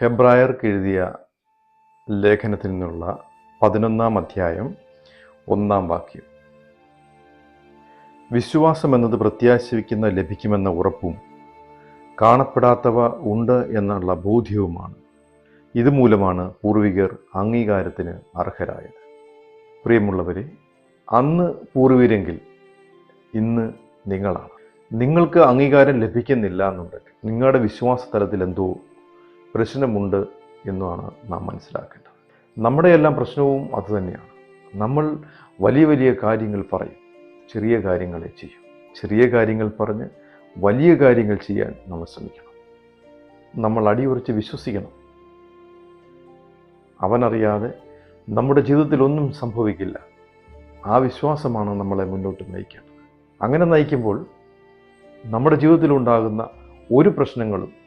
ഹെബ്രായർക്ക് എഴുതിയ ലേഖനത്തിൽ നിന്നുള്ള പതിനൊന്നാം അധ്യായം ഒന്നാം വാക്യം. വിശ്വാസം എന്നത് പ്രത്യാശിക്കുന്ന ലഭിക്കുമെന്ന ഉറപ്പും കാണപ്പെടാത്തവ ഉണ്ട് എന്നുള്ള ബോധ്യവുമാണ്. ഇതുമൂലമാണ് പൂർവികർ അംഗീകാരത്തിന് അർഹരായത്. പ്രിയമുള്ളവരെ അന്ന് പൂർവീരെങ്കിൽ ഇന്ന് നിങ്ങളാണ്. നിങ്ങൾക്ക് അംഗീകാരം ലഭിക്കുന്നില്ല എന്നുണ്ടെങ്കിൽ നിങ്ങളുടെ വിശ്വാസ തലത്തിൽ എന്തോ പ്രശ്നമുണ്ട് എന്നാണ് നാം മനസ്സിലാക്കേണ്ടത്. നമ്മുടെ എല്ലാം പ്രശ്നവും അതുതന്നെയാണ് നമ്മൾ വലിയ വലിയ കാര്യങ്ങൾ പറയും ചെറിയ കാര്യങ്ങളെ ചെയ്യും. ചെറിയ കാര്യങ്ങൾ പറഞ്ഞ് വലിയ കാര്യങ്ങൾ ചെയ്യാൻ നമ്മൾ ശ്രമിക്കണം. നമ്മൾ അടിയുറച്ച് വിശ്വസിക്കണം. അവനറിയാതെ നമ്മുടെ ജീവിതത്തിൽ ഒന്നും സംഭവിക്കില്ല. ആ വിശ്വാസമാണ് നമ്മളെ മുന്നോട്ട് നയിക്കേണ്ടത്. അങ്ങനെ നയിക്കുമ്പോൾ നമ്മുടെ ജീവിതത്തിലുണ്ടാകുന്ന ഒരു പ്രശ്നങ്ങളും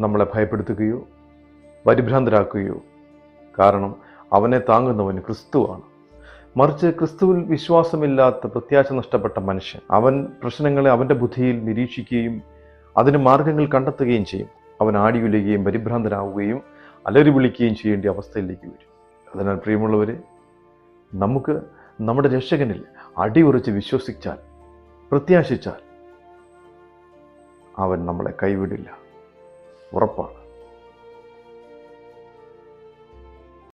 നമ്മളെ ഭയപ്പെടുത്തുകയോ പരിഭ്രാന്തരാക്കുകയോ. കാരണം അവനെ താങ്ങുന്നവൻ ക്രിസ്തുവാണ്. മറിച്ച് ക്രിസ്തുവിൽ വിശ്വാസമില്ലാത്ത പ്രത്യാശ നഷ്ടപ്പെട്ട മനുഷ്യൻ അവൻ പ്രശ്നങ്ങളെ അവന്റെ ബുദ്ധിയിൽ നിരീക്ഷിക്കുകയും അതിന് മാർഗങ്ങൾ കണ്ടെത്തുകയും ചെയ്യും. അവൻ ആടിയുലയുകയും പരിഭ്രാന്തനാവുകയും അലറി വിളിക്കുകയും ചെയ്യേണ്ട അവസ്ഥയിലേക്ക് വരും. അതിനാൽ പ്രിയമുള്ളവർ നമുക്ക് നമ്മുടെ രക്ഷകനിൽ അടിയുറച്ച് വിശ്വസിച്ചാൽ പ്രത്യാശിച്ചാൽ അവൻ നമ്മളെ കൈവിടില്ല. ഉറപ്പാണ്